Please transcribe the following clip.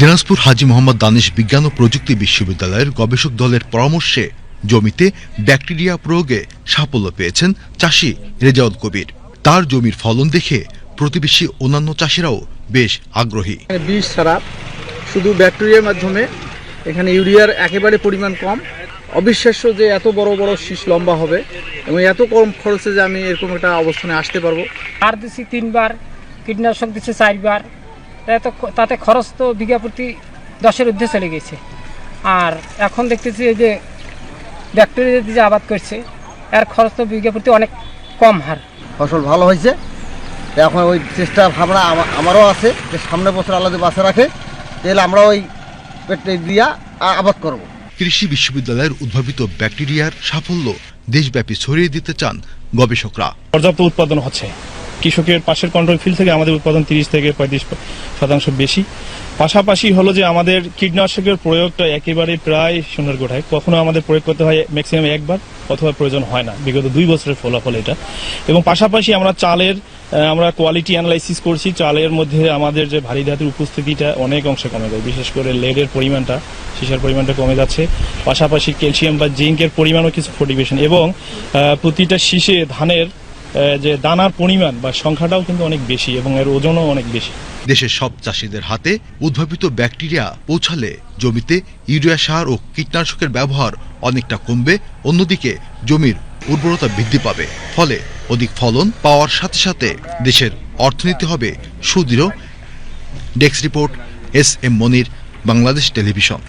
দিনাজপুর হাজি মোহাম্মদ দানিশ বিজ্ঞান ও প্রযুক্তি বিশ্ববিদ্যালয়ের গবেষক দলের পরামর্শে জমিতে ব্যাকটেরিয়া প্রয়োগে সাফল্য পেয়েছেন চাষি রেজাউল কবির। তার জমির ফলন দেখে প্রতিবেশী অন্যান্য চাষিরাও বেশ আগ্রহী। এখানে বীজ ছাড়া শুধু ব্যাকটেরিয়ার মাধ্যমে এখানে ইউরিয়ার একেবারে পরিমাণ কম। অবিশ্বাস্য যে এত বড় বড় শীষ লম্বা হবে এবং এত কম খরচে যে আমি এরকম একটা অবস্থানে আসতে পারব। আর দিছি তিনবার কীটনাশক দিছি চারবার তাতে তাতে খরচ তো বিঘা প্রতি দশের ঊর্ধ্বে চলে গেছে। আর এখন দেখতেছি এই যে ব্যাকটেরিয়া দিয়ে যে আবাদ করছে এর খরচ তো বিঘা প্রতি অনেক কম হার। ফসল ভালো হয়েছে। এখন ওই চেষ্টা ভাবনা আমারও আছে যে সামনের বছর আলাদা যদি বাসা রাখে তাহলে আমরা ওই পেটে দিয়া আবাদ করব। কৃষি বিশ্ববিদ্যালয়ের উদ্ভাবিত ব্যাকটেরিয়ার সাফল্য দেশব্যাপী ছড়িয়ে দিতে চান গবেষকরা। পর্যাপ্ত উৎপাদন হচ্ছে। কৃষকের পাশের কন্ট্রোল ফিল্ড থেকে আমাদের উৎপাদন তিরিশ থেকে পঁয়ত্রিশ শতাংশ বেশি। পাশাপাশি হলো যে আমাদের কীটনাশকের প্রয়োগটা একেবারে প্রায় শূন্যের গোঠায়। কখনো আমাদের প্রয়োগ করতে হয় ম্যাক্সিমাম একবার অথবা প্রয়োজন হয় না। বিগত দুই বছরের ফলাফল এটা। এবং পাশাপাশি আমরা চালের আমরা কোয়ালিটি অ্যানালাইসিস করছি। চালের মধ্যে আমাদের যে ভারী ধাতুর উপস্থিতিটা অনেক অংশে কমে যায়। বিশেষ করে লেডের পরিমাণটা, সীসার পরিমাণটা কমে যাচ্ছে। পাশাপাশি ক্যালসিয়াম বা জিঙ্কের পরিমাণও কিছু ফোর্টিভেশন এবং প্রতিটা শীষে ধানের যে দানার পরিমাণ বা সংখ্যাটাও কিন্তু অনেক বেশি এবং এর ওজনও অনেক বেশি। দেশের সব চাষিদের হাতে উদ্ভাবিত ব্যাকটেরিয়া পৌঁছালে জমিতে ইউরিয়া সার ও কীটনাশকের ব্যবহার অনেকটা কমবে, অন্যদিকে জমির উর্বরতা বৃদ্ধি পাবে। ফলে অধিক ফলন পাওয়ার সাথে সাথে দেশের অর্থনীতি হবে সুদৃঢ়। Desk report S M Monir, Bangladesh television.